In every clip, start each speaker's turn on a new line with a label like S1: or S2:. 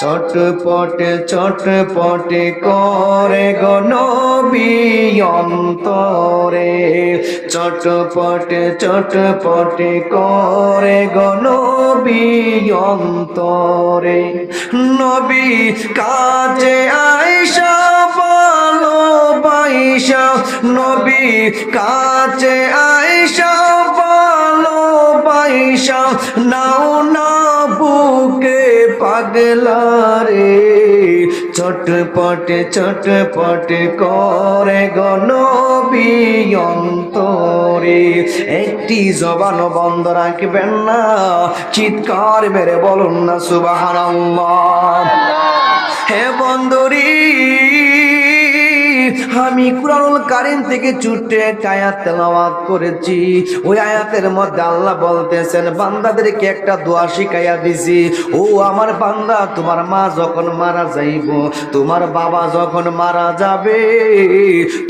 S1: চটপটে চটপটে করে গো নবী অন্তরে। চটপটে চটপটে করে গো নবী অন্তরে। নবী কাজে আইসা বলো বাইশা। নবী কাজে বলো বাইশা নাও না বুকে পাগলা রে। চটপটে চটপটে করে গনবি অন্তরে। একটি জবান বন্ধ রাখবেন না, চিৎকার মেরে বলুন না সুবাহান হে বন্ধুরি আমি কুরআনুল কারিম থেকে ছুটে একটা আয়াত তেলাওয়াত করেছি। ওই আয়াতের মধ্যে আল্লাহ বলতেছেন, বান্দাদেরকে একটা দোয়া শিখাইয়া দিছি। ও আমার বান্দা, তোমার মা যখন মারা যাইব, তোমার বাবা যখন মারা যাবে,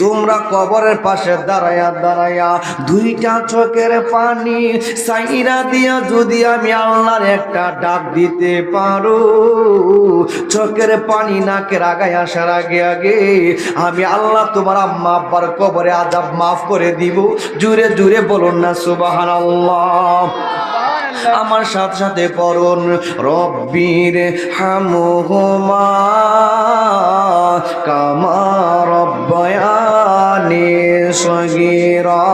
S1: তোমরা কবরের পাশে দাঁড়ায়া দাঁড়ায়া দুইটা চোখের পানি সাইরা দিয়া যদি আমি আল্লাহর একটা ডাক দিতে পারো, চোখের পানি নাকের আগায় আসার আগে আগে আমি আল্লাহ তোমার আম্মা আব্বার কবরে আজাব মাফ করে দিব। জুড়ে জুড়ে বলুন না সুবাহান আমার সাথে সাথে পড়ুন, রব্বির হামুহুমা কামা রব্বয়ানি সগীরা।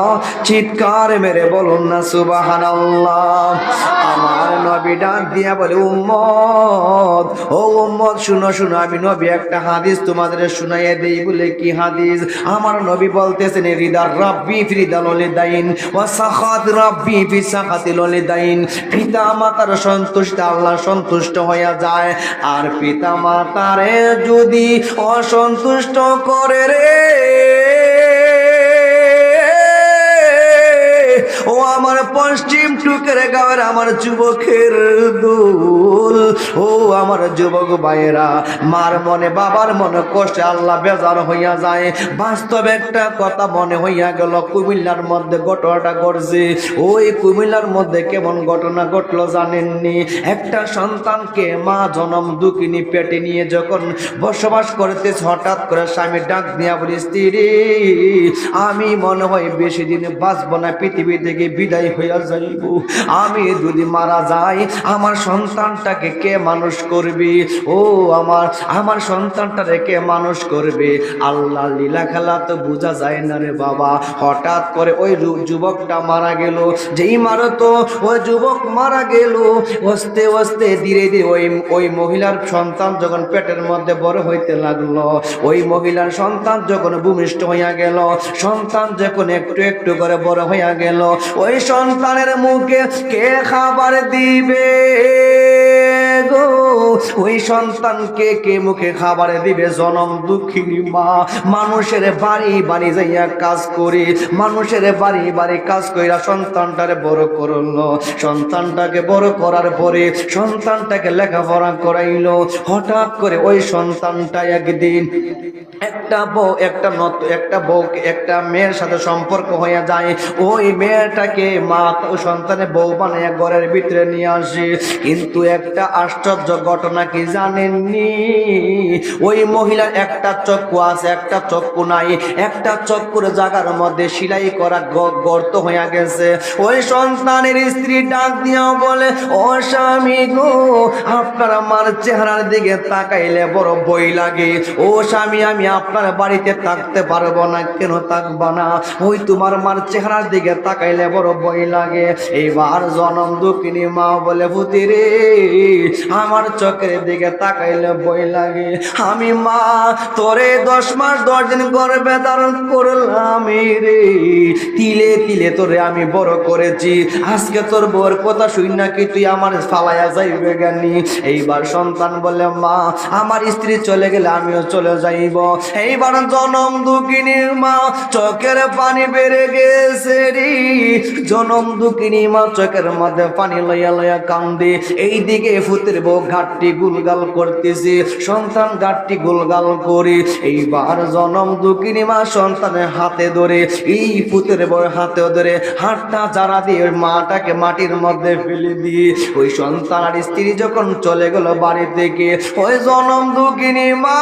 S1: চিৎকার মেরে বলুন না সুবাহান আল্লাহ আমার নবী ডাক দিয়া বলে ও শুনো শুনো, আমি নবী, একটা হাদিস তোমাদের দেই বলে, কি হাদিস? আমার নবী বলতেছেন হৃদার রাব্বি ওয়া সাখাত রাব্বি ফি ললিদাইন। পিতা মাতার সন্তুষ্ট, আল্লাহ সন্তুষ্ট হইয়া যায়। আর পিতা মাতারে যদি অসন্তুষ্ট করে রে ও আমার পশ্চিম টুকের গাঁয়ের আমার যুবকের দোল ও আমার যুবক ভাইয়েরা, মার মনে বাবার মনে কষ্টে আল্লাহ বেজার হইয়া যায়। বাস্তবে একটা কথা মনে হইয়া গেল, কুমিল্লার মধ্যে ঘটনাটা ঘটছে। ওই কুমিল্লার মধ্যে কেমন ঘটনা ঘটলো জানেননি? একটা সন্তানকে মা জনম দুঃখিনী পেটে নিয়ে যখন বসবাস করতেছে, হঠাৎ করে স্বামী ডাক দিয়া বলি, স্ত্রী, আমি মনে হয় বেশি দিন বাঁচবো না, পৃথিবী থেকে বিদায় হইয়া যাইব। আমি যদি মারা যাই, আমার সন্তানটাকে কে মানুষ করবে? ও আমার আমার সন্তানটারে কে মানুষ করবে? আল্লাহ লীলা খেলা তো বোঝা যায় না রে বাবা। হঠাৎ করে ওই যুবকটা মারা গেল। যেই মারতো ওই যুবক মারা গেল। ওস্তে ওস্তে ধীরে ধীরে ওই ওই মহিলার সন্তান যখন পেটের মধ্যে বড় হইতে লাগল, ওই মহিলার সন্তান যখন ভূমিষ্ঠ হইয়া গেল, সন্তান যখন একটু একটু করে বড় হইয়া গেল, ওই সন্তানের মুখে কে খাবার দিবে? গো ওই সন্তানকে কে মুখে খাবার দিবে? জনম দুঃখিনী মা। মানুষের বাড়ি বাড়ি যাইয়া কাজ করে। মানুষের বাড়ি বাড়ি কাজ কইরা সন্তানটারে বড় করল। সন্তানটাকে বড় করার পরে সন্তানটাকে লেখাপড়া করাইলো। হঠাৎ করে ওই সন্তানটা একদিন একটা বউ, একটা নত, একটা বউ একটা মেয়ের সাথে সম্পর্ক হয়ে যায়। ওই মেয়েটাকে মা সন্তানের বউ বানিয়ে ঘরের ভিতরে নিয়ে আসে। কিন্তু একটা আশ্চর্য ঘটনা কি জানেননি? ওই মহিলার একটা চক্ষু আছে, একটা চক্ষু নাই। একটা চক্ষুর জায়গার মধ্যে সিলাই করা গর্ত হয়ে গেছে। ওই সন্তানের স্ত্রী ডাক দিয়াও বলে, ও স্বামী গো, আপনার আমার চেহারার দিকে তাকাইলে বড় বই লাগে। ও স্বামী, আমি আপনার বাড়িতে থাকতে পারব না, কেন থাকব না? ওই তোমার মার চেহারার দিকে তাকাইলে বড় বই লাগে। এইবার জনম দুঃখিনী মা বলে ভূতি রে আমার চোখের দিকে তাকাইলে বই লাগে। আমি মা, তোরে দশ মাস, দশ দিন গর্ভে ধারণ করলাম রে। তিলে তিলে তোরে আমি বড় করেছি। আজকে তোর বউর কথা শুই নাকি তুই আমার ফালাইয়া যাইবে জ্ঞানী এইবার সন্তান বলে, মা, আমার স্ত্রী চলে গেলে আমিও চলে যাইব। এইবার জনম দুঃখিনীর মা, চোখের পানি বেড়ে গেছে রে। জনম দুঃখিনী, মা, চোখের মধ্যে পানি লইয়া লইয়া কান্দে। এইদিকে ফুতের বউ ঘাটটি গাঠটি গুলগাল করতেছে, সন্তান গাঠটি গুলগাল করে। এইবার জনম দুঃখিনী মা সন্তানের হাতে ধরে এই পুতের বড় হাতে ধরে, হাতটা যারা দিয়ে মাটাকে মাটির মধ্যে ফেলে দিয়ে ওই সন্তান আর স্ত্রী যখন চলে গেল বাড়ি থেকে ওই জনম দুকিনি মা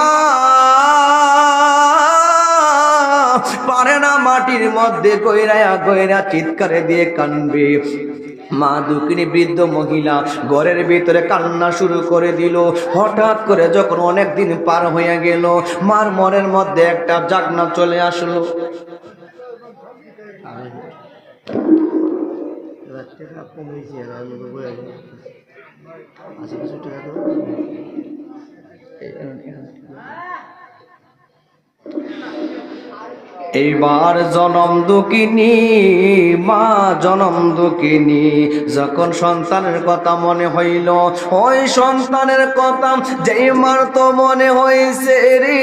S1: পারে না মাটির মধ্যে কইরা কইরা চিৎকারে দিয়ে কানবে। মা দুঃখিনী বৃদ্ধ মহিলা ঘরের ভিতরে কান্না শুরু করে দিল। হঠাৎ করে যখন অনেক দিন পার হয়ে গেল, মার মনের মধ্যে একটা জাগনা চলে আসলো। এইবার জনম দুঃখিনী, মা জনম দুঃখিনী। যখন সন্তানের কথা মনে হইল, ওই সন্তানের কথা যেই মার তো মনে হয়েছে রে।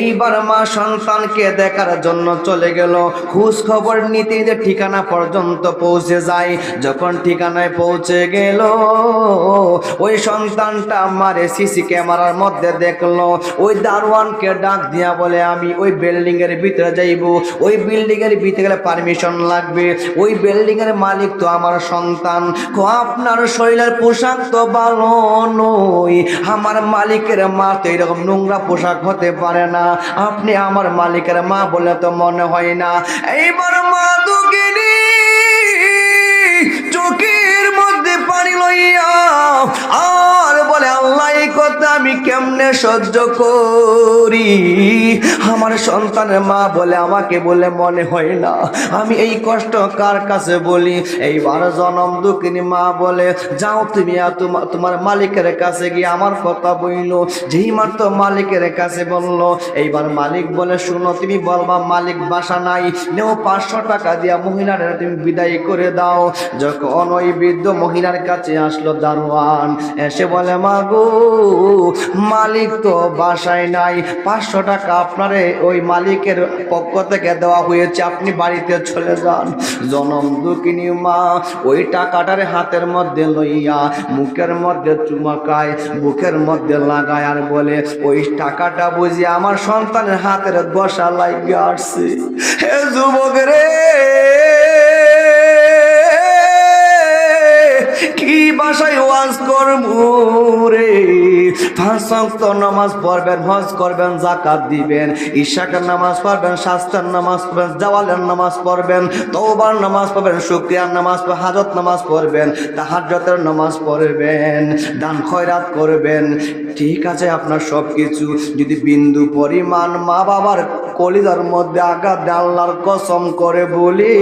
S1: এইবার মা সন্তানকে দেখার জন্য চলে গেল। খোঁজ খবর নিতে যে ঠিকানা পর্যন্ত পৌঁছে যায়। যখন ঠিকানায় পৌঁছে গেল, ওই সন্তানটা মারে সিসি ক্যামেরার মধ্যে দেখল। ওই দারোয়ানকে ডাক দিয়া বলে, আমি ওই বিল্ডিং এর ভিতরে যাইব ওই বিল্ডিং এর ভিতরে গেলে পারমিশন লাগবে। ওই বিল্ডিং এর মালিক তো আমার সন্তান। আপনার শরীরের পোশাক তো ভালো নই আমার মালিকের মা তো এরকম নোংরা পোশাক হতে পারে না। আপনি আমার মালিকের মা বলে তো মনে হয় না। এইবার মা দুঃখিনী চোখের মধ্যে পানি লইয়া আর বলে, আল্লাহ, এই কথা আমি কেমনে সহ্য করি? আমার সন্তানের মা বলে, আমাকে বলে মনে হয় না। আমি এই কষ্ট কার কাছে বলি? এইবার জনম দুঃখিনী মা বলে, যাও তুমি তোমার মালিকের কাছে গিয়ে আমার কথা বইল। যেই মাত্র মালিকের কাছে বলল, এইবার মালিক বলে, শুনো, তুমি বলবা মালিক বাসা নাই। নেও পাঁচশো টাকা দিয়া মহিলার তুমি বিদায় করে দাও। যখন ওই বৃদ্ধ মহিলার কাছে আসলো দারোয়ান, এসে বলে মাগো। মালিক তো বাসায় নাই। পাঁচশো টাকা আপনারে ওই মালিকের পক্ষ থেকে দেওয়া হয়েছে। আপনি বাড়িতে চলে যান। জনম দুঃখিনী মা, ওই টাকাটারে হাতের মধ্যে লইয়া, মুখের মধ্যে চুমাকায়, বুকের মধ্যে লাগায় আর বলে, ওই টাকাটা বুঝি আমার সন্তানের হাতের বসা লাগিয়ে আসছে হে যুবক রে! বাসায় ওয়াজ করব রে। পাঁচ ওয়াক্ত নামাজ পড়বেন, হজ করবেন জাকাত দিবেন। ঈশাকের নামাজ পড়বেন শাস্ত্রের নামাজ পড়বেন, জাওয়ালের নামাজ পড়বেন, তওবার নামাজ পড়বেন, শুকরিয়ার নামাজ হাজত নামাজ পড়বেন তাহাজ্জতের নামাজ পড়বেন, দান খয়রাত করবেন। ঠিক আছে আপনার সব কিছু যদি বিন্দু পরিমাণ মা বাবার কলিদার মধ্যে আঘাত আল্লাহর কসম করে বলি,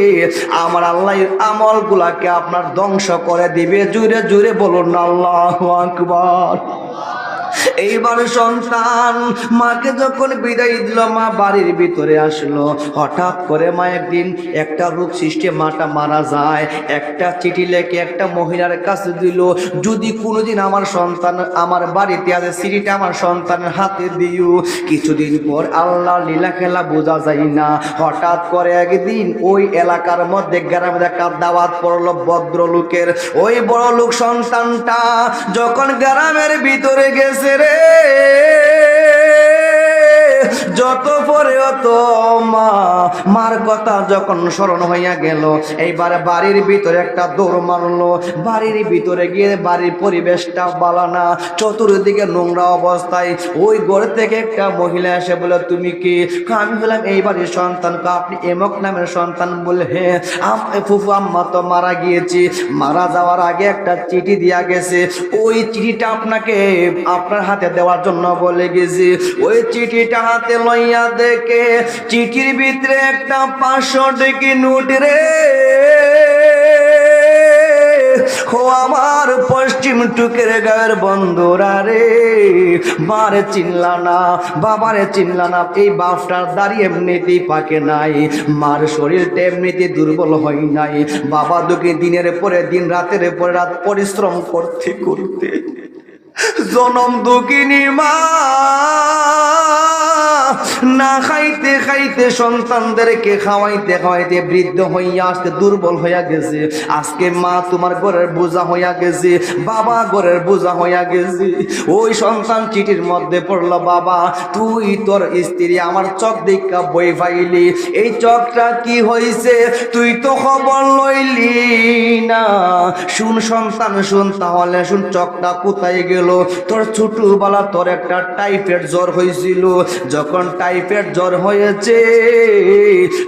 S1: আমার আল্লাহ আমল গুলাকে আপনার ধ্বংস করে দিবে। জুড়ে জুড়ে বলুন, আল্লাহ আকবার। এইবার সন্তান মাকে যখন বিদায় দিল, মা বাড়ির ভিতরে আসলো। হঠাৎ করে মা একদিন একটা রোগ সৃষ্টি, মাটা মারা যায়। একটা চিঠি লেখে একটা মহিলার কাছে দিল, যদি কোনোদিন আমার সন্তান আমার বাড়িতে আছে চিঠিটা আমার সন্তানের হাতে দিও। কিছুদিন পর আল্লাহ লীলা খেলা বোঝা যায় না। হঠাৎ করে একদিন ওই এলাকার মধ্যে গ্রামে একটা দাওয়াত পড়ল ভদ্রলোকের। ওই বড় লোক সন্তানটা যখন গ্রামের ভিতরে গেছে রে। যত পরে অত মা, মার কথা যখন স্মরণ হইয়া গেল, এইবার বাড়ির ভিতরে একটা দৌড় মারলো। বাড়ির ভিতরে গিয়ে বাড়ির পরিবেশটা বালানা চতুর্দিকে নোংরা অবস্থায় ওই ঘর থেকে একটা মহিলা এসে বলে তুমি কি? আমি বললাম এই বাড়ির সন্তান। আপনি এমক নামের সন্তান বলে হ্যাঁ ফুফু আম্মা তো মারা গিয়েছি। মারা যাওয়ার আগে একটা চিঠি দিয়া গেছে। ওই চিঠিটা আপনাকে আপনার হাতে দেওয়ার জন্য বলে গেছি। ওই চিঠিটা হাতে লইয়া দেখে, চিঠির ভিতরে একটা পাঁচশো ডেকে নোট রে। ও আমার পশ্চিম টুকের গায়ের বন্ধুরা রে। মারে চিনলা না, বাবারে চিনলা না, এই বাপটার দাঁড়িয়ে এমনিতেই পাকে নাই। মার শরীরটা এমনিতে দুর্বল হয় নাই। বাবা দুঃখী দিনের পরে দিন, রাতের পরে রাত পরিশ্রম করতে করতে। জনম দুঃখিনী মা। না খাইতে খাইতে সন্তানদেরকে খাওয়াইতে খাওয়াইতে বৃদ্ধ হইয়া আসতে দুর্বল হইয়া গেছে। আজকে মা তোমার ঘরের বোঝা হইয়া গেছে, বাবা ঘরের বোঝা হইয়া গেছে। ওই সন্তান চিঠির মধ্যে পড়ল, বাবা, তুই তোর স্ত্রী আমার চোখ দেখা বই পাইলি। এই চোখটা কি হইছে? তুই তো খবর লইলি না। শুন সন্তান, শুন তাহলে, শুন চকটা কোথায় গেল? তোর ছোটবেলা তোর একটা টাইফয়েড জ্বর হয়েছিল যখন টাইফয়েড জ্বর হয়েছে।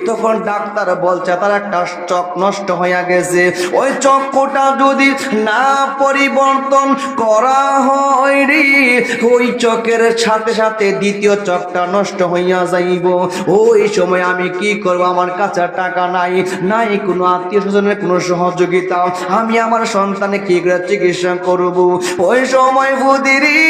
S1: তখন ডাক্তার বলছে, তার একটা চোখ নষ্ট হয়ে গেছে। ওই চক্ষুটা যদি না পরিবর্তন করা হয় রে, ওই চকের সাথে সাথে দ্বিতীয় চকটা নষ্ট হইয়া যাইব। ওই সময় আমি কি করব? আমার কাছে টাকা নাই নাই কোনো আত্মীয় স্বজনের কোনো সহযোগিতা। আমি আমার সন্তানে কি করে চিকিৎসা করব? ওই সময় বুদিরি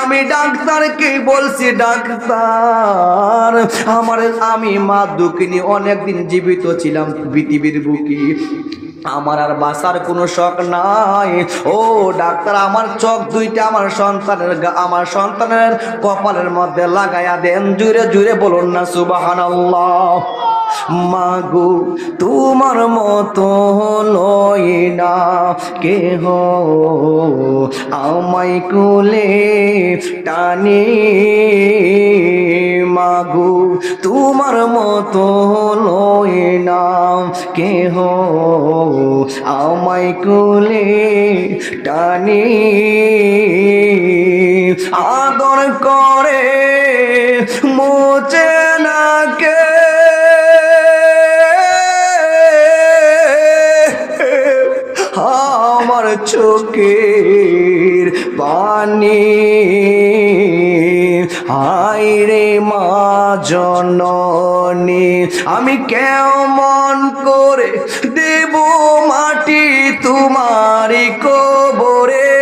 S1: আমি ডাক্তারকে বলছি ডাক্তার? আমার, আমি মা দুঃখিনী, অনেকদিন জীবিত ছিলাম পৃথিবীর বুকে। আমার আর বাসার কোনো শখ নাই। ও ডাক্তার, আমার চোখ দুইটা আমার সন্তানের আমার সন্তানের কপালের মধ্যে লাগাইয়া দেন। জুড়ে জুড়ে বলুন না সুবাহান মাগো, তোমার মতো লই না কেহ। আমায় কুলে টানে মাগো, তোমার মতো লই না কেহ। আমায় কুলে টানে আদর করে, মোচে না কে চোখের পানি হায় রে মা জননী, আমি কেমন করে দেব মাটি তোমারি কবরে?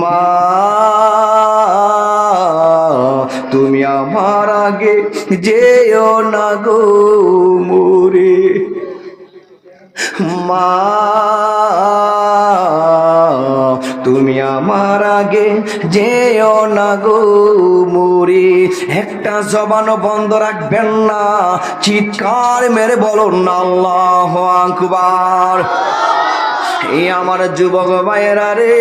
S1: মা, তুমি আমার আগে যেও না গো মোরে মা তুমি আমার আগে যেও না গো একটা জবান বন্ধ রাখবেন না, চিৎকার মেরে বলুন আল্লাহ আকবার। এই আমার যুবক ভাইয়েরা রে,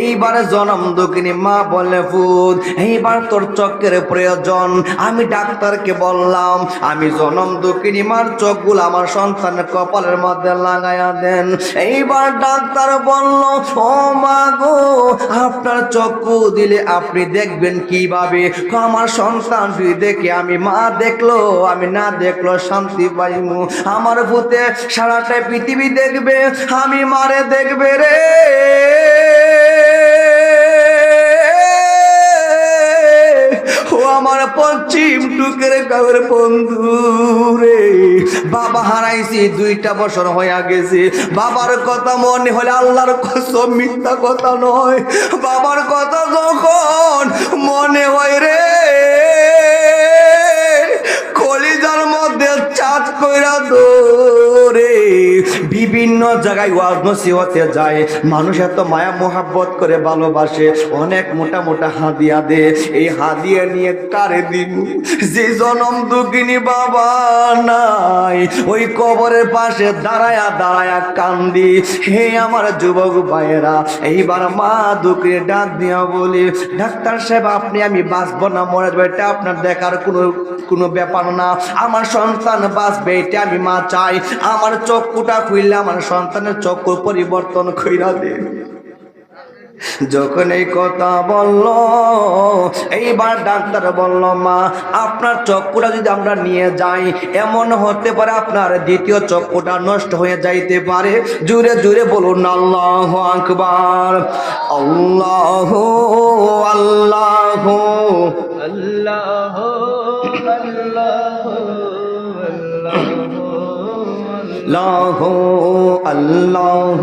S1: এইবার জনম দুঃখিনী মা বলে ফুদ, এইবার তোর চক্রের প্রয়োজন। আমি ডাক্তারকে বললাম, আমি জনম দুঃখিনী মার চোখগুলো আমার সন্তানের কপালের মধ্যে লাগাইয়া দেন। এইবার ডাক্তার বলল, ও মা গো, আপনার চক্ষু দিলে আপনি দেখবেন কীভাবে? আমার সন্তান দেখে আমি মা দেখল, আমি না দেখল, শান্তি পাইমু। আমার ভূতে সারাটা পৃথিবী দেখবে আমি মারে দেখবে রে। ও আমার পশ্চিম টুকের গাঁয়ের বন্ধু রে। বাবা হারাইছি, দুইটা বছর হইয়া গেছে। বাবার কথা মনে হলে আল্লাহর কসম মিথ্যা কথা নয়। বাবার কথা যখন মনে হয় রে, কলিজার মধ্যে চাঁদ কইরা দৌড়ে বিভিন্ন জায়গায় ওয়াজ নসিহতে যায়। মানুষ এত মায়া মোহাব্বত করে ভালোবাসে। অনেক মোটা মোটা হাদিয়া দে। এই হাদিয়া নিয়ে কারে দিন যে জনম দুঃখিনী বাবা নাই ওই কবরের পাশে দাঁড়ায়া দাঁড়ায়া কান্দি। হে আমার যুবক ভাইয়েরা, এইবার মা দুঃখে ডাক দিয়া বলি, ডাক্তার সাহেব, আপনি আমি বাঁচবো না, মরে যাব, এটা আপনার দেখার কোনো কোনো ব্যাপার না। আমার সন্তান বাঁচবে, এটা আমি মা চাই। আমার চক্ষুটা খুইলে আমার সন্তানের চক্ষু পরিবর্তন কইরা দে। যখন এই কথা বলল এইবার ডাক্তার বলল মা আপনার চক্ষুটা যদি আমরা নিয়ে যাই এমন হতে পারে আপনার দ্বিতীয় চক্ষুটা নষ্ট হয়ে যাইতে পারে। জুড়ে জুড়ে বলুন আল্লাহ আকবার আল্লাহ আল্লাহ
S2: আল্লাহ আল্লাহ
S1: আল্লাহ আল্লাহ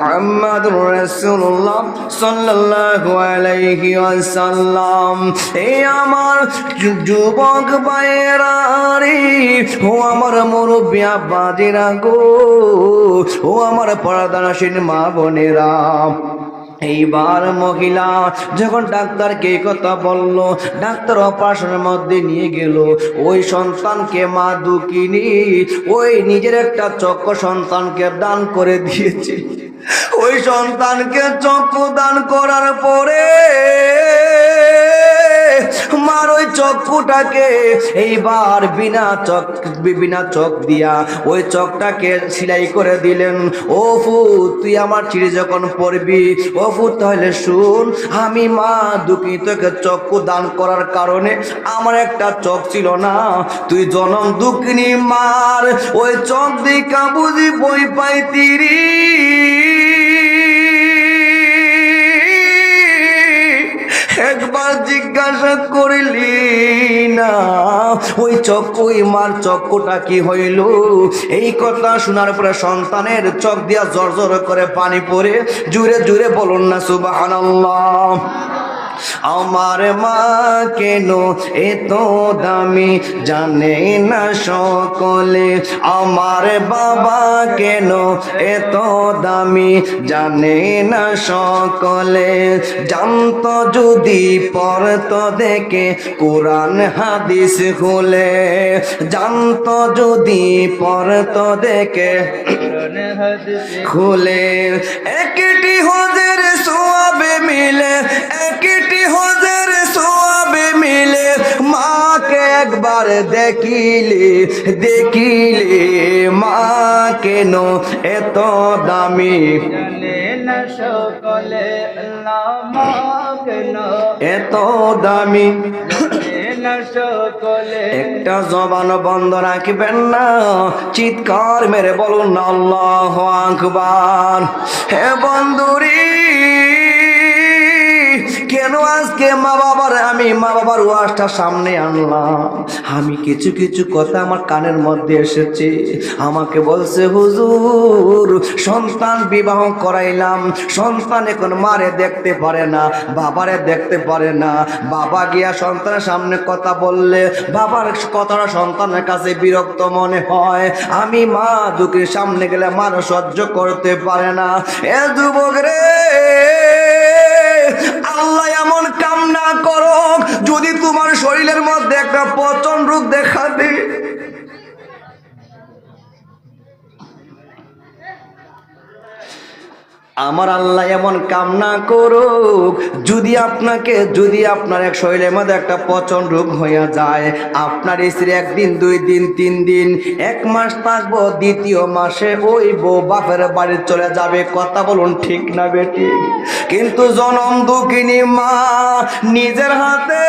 S1: মোহাম্মদ রসুল্লাহ সাল্লাল্লাহু আলাইহি ওয়াসাল্লাম। এই আমার যুবক ভাইয়েরা রে ও আমার মুরব্বী আব্বাজিরা গো, ও আমার পরাদাসীন মা বোনেরা। এইবার মহিলা যখন ডাক্তারকে এই কথা বলল, ডাক্তার অপারেশনের মধ্যে নিয়ে গেল। ওই সন্তানকে মা দুকিনি ওই নিজের একটা চক্র সন্তানকে দান করে দিয়েছে। ওই সন্তানকে চক্ষু দান করার পরে মার ওই চক্ষুটাকে এইবার বিনা চক বিনা চক দিয়া ওই চকটাকে সিলাই করে দিলেন। ও ফু তুই আমার চিড়ি যখন পড়বি, ও ফু তাহলে শুন, আমি মা দুঃখী তোকে চক্ষু দান করার কারণে আমার একটা চক ছিল না। তুই জনম দুঃখিনী মার, ওই চক দিকা বুঝি বই পাই তিরি একবার জিজ্ঞাসা করিলি না। ওই চক্কু মার চক্কটা কি হইল? এই কথা শোনার পরে সন্তানের চক দিয়া জর জর করে পানি পরে জুড়ে জুড়ে বলুন না সুবাহ আমার মা কেন এত দামি জানে না সকলে? আমার বাবা কেন এত দামি জানে না সকলে? জানত যদি পড়ত দেখে কোরআন হাদিস খুলে। জানত যদি পড়ত দেখে খুলে। একটি হজের সোয়াবে মিলে একটি হজের সোয়াবে মিলে মাকে একবার দেখিলে দেখিলে মা কেন এত দামি? এত দামি। একটা জবান বন্ধ রাখবেন না, চিৎকার মেরে বলুন, আল্লাহ আকবার। হে বন্ধুরি কেন আজকে মা বাবার আমি মা বাবার ওয়াজটা সামনে আনলাম। আমি কিছু কিছু কথা আমার কানের মধ্যে এসেছে। আমাকে বলছে, হুজুর, সন্তান বিবাহ করাইলাম। সন্তান এখন মারে দেখতে পারে না, বাবারে দেখতে পারে না। বাবা গিয়া সন্তানের সামনে কথা বললে, বাবার কথাটা সন্তানের কাছে বিরক্ত মনে হয়। আমি মা দুঃখের সামনে গেলে মানুষ সহ্য করতে পারে না। এ যুবক রে আল্লাহ এমন কাম না করো যদি তোমার শরীরের মধ্যে একটা পচন রোগ দেখা দে আমার আল্লাহ এমন কামনা করুক, যদি আপনাকে, যদি আপনার এক শরীরের মধ্যে একটা পচন রোগ হইয়া যায়, আপনার স্ত্রী একদিন, দুই দিন, তিন দিন, এক মাস থাকব দ্বিতীয় মাসে ওই বউ বাপের বাড়ি চলে যাবে, কথা বলুন ঠিক না বেটি? কিন্তু জনম দুঃখিনী মা নিজের হাতে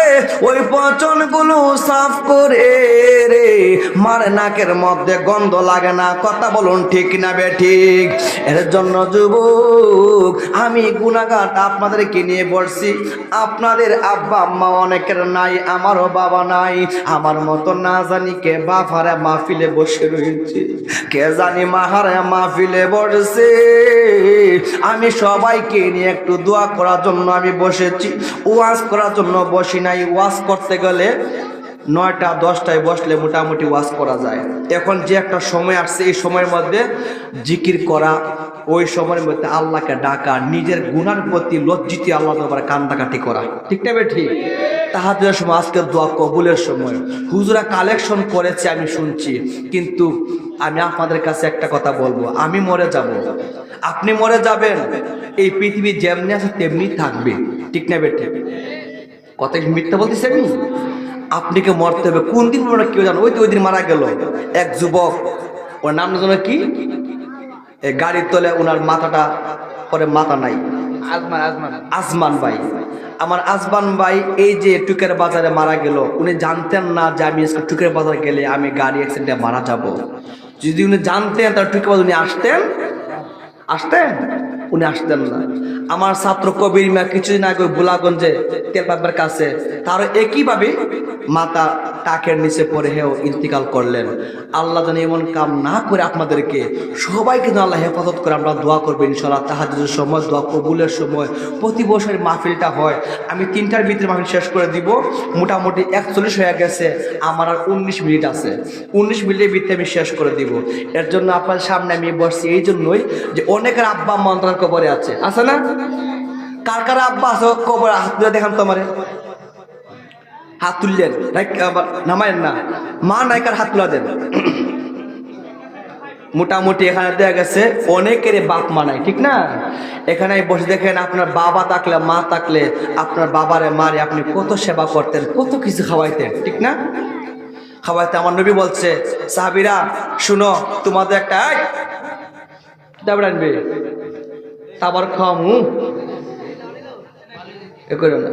S1: ওই পচনগুলো সাফ করে রে, মার নাকের মধ্যে গন্ধ লাগে না, কথা বলুন ঠিক না বেঠিক এর জন্য যুবক আমি গুণাগাট আপনাদেরকে নিয়ে বসছি আপনাদের আব্বা আম্মা অনেকের নাই, আমারও বাবা নাই। আমার মতো না জানি কে বাফারে মাহফিলে বসে রয়েছে, কে জানি মাহারে মাহফিলে বসে আমি সবাইকে নিয়ে একটু দোয়া করার জন্য আমি বসেছি। ওয়াজ করার জন্য বসি নাই, ওয়াজ করতে গেলে নয়টা, দশটায় বসলে মোটামুটি ওয়াজ করা যায়। এখন যে একটা সময় আসছে, এই সময়ের মধ্যে জিকির করা ওই সময়ের মধ্যে আল্লাহকে ডাকা, নিজের গুণার প্রতি লজ্জিত আল্লাহ তোমার কান্দাকাটি করা। ঠিক না ঠিক? তাহাদের সময়, আজকের দোয়া কবুলের সময়। হুজুরা কালেকশন করেছে, আমি শুনছি। কিন্তু আমি আপনাদের কাছে একটা কথা বলব, আমি মরে যাব। আপনি মরে যাবেন, এই পৃথিবী যেমনি আছে তেমনি থাকবে। ঠিক না বে ঠিক? কথা মিথ্যা বলতেছি আমি? আপনাকে মরতে হবে? কোন দিন কেউ জানো? ওই তো ওই দিন মারা গেল। এক যুবক, ওর নাম যেন কি? এই গাড়ির তলে ওনার মাথাটা পরে মাথা নাই।
S2: Ajman Ajman.
S1: আসমান ভাই। আমার আসমান ভাই এই যে টুকের বাজারে মারা গেল উনি জানতেন না যে আমি টুকের বাজার গেলে আমি গাড়ি অ্যাক্সিডেন্টে মারা যাব। যদি উনি জানতেন তার টুকের বাজার উনি আসতেন? আসতেন? উনি আসতেন না। আমার ছাত্র কবির মিয়া কিছুদিন আগে বুলাগঞ্জে তেল পাম্পের কাছে। তারও একইভাবে মাতা টাকের নিচে পড়ে হেও ইন্তিকাল করলেন। আল্লাহ যেন এমন কাম না করে আপনাদেরকে সবাইকে যেন আল্লাহ হেফাজত করে আমরা দোয়া করব ইনশাল্লাহ তাহাজের সময়, দোয়া কবুলের সময়, প্রতি বছর মাহফিলটা হয়। আমি তিনটার ভিতরে মাহফিল শেষ করে দিব। মোটামুটি একচল্লিশ হয়ে গেছে। আমার আর উনিশ মিনিট আছে। উনিশ মিনিটের ভিতরে আমি শেষ করে দিব। এর জন্য আপনার সামনে আমি বসছি। এই জন্যই যে অনেকের আব্বা মন্ত্রার কবরে আছে। আছে না? কার কার আব্বা আছে কবরে? হাত দেখান তোমারে হাত তুললেন। নামায়েন না। মা নায়িকার হাত তুলা দেন? মোটামুটি এখানে দেখা গেছে অনেকের বাপ মা নাই, ঠিক না? এখানে বসে দেখেন আপনার বাবা থাকলে, মা থাকলে, আপনার বাবারে, মারে আপনি কত সেবা করতেন, কত কিছু খাওয়াইতেন, ঠিক না? খাওয়াইতে আমার নবী বলছে, সাহাবিরা, শুনো, তোমাদের একটা আনবে। এ করো না।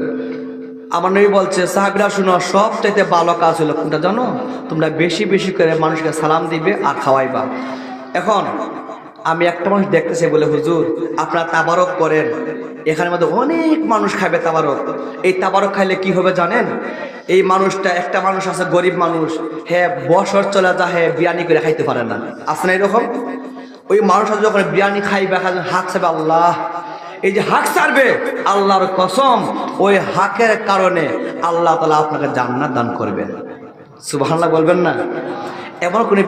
S1: আমার নবী বলছে, সাহাবিরা শুনো, সব চাইতে ভালো কাজ হলো কোনটা জানো? তোমরা বেশি বেশি করে মানুষকে সালাম দিবে আর খাওয়াইবা। এখন আমি একটা মানুষ দেখতেছি বলে, হুজুর, আপনারা তাবারক করেন। এখানের মধ্যে অনেক মানুষ খাবে তাবারক। এই তাবারক খাইলে কি হবে জানেন? এই মানুষটা, একটা মানুষ আছে গরিব মানুষ হ্যাঁ বছর চলে যা হ্যাঁ বিরিয়ানি করে খাইতে পারে না। আছে না এরকম? ওই মানুষটা যখন বিরিয়ানি খাই খাইবে খাইবে হাত সাবে আল্লাহ। এই যে হাক ছাড়বে আল্লাহর কসম, ওই হাকের কারণে আল্লাহ তালা আপনাকে জান্নাত দান করবেন। সুবাহ বলবেন না? এমন কোন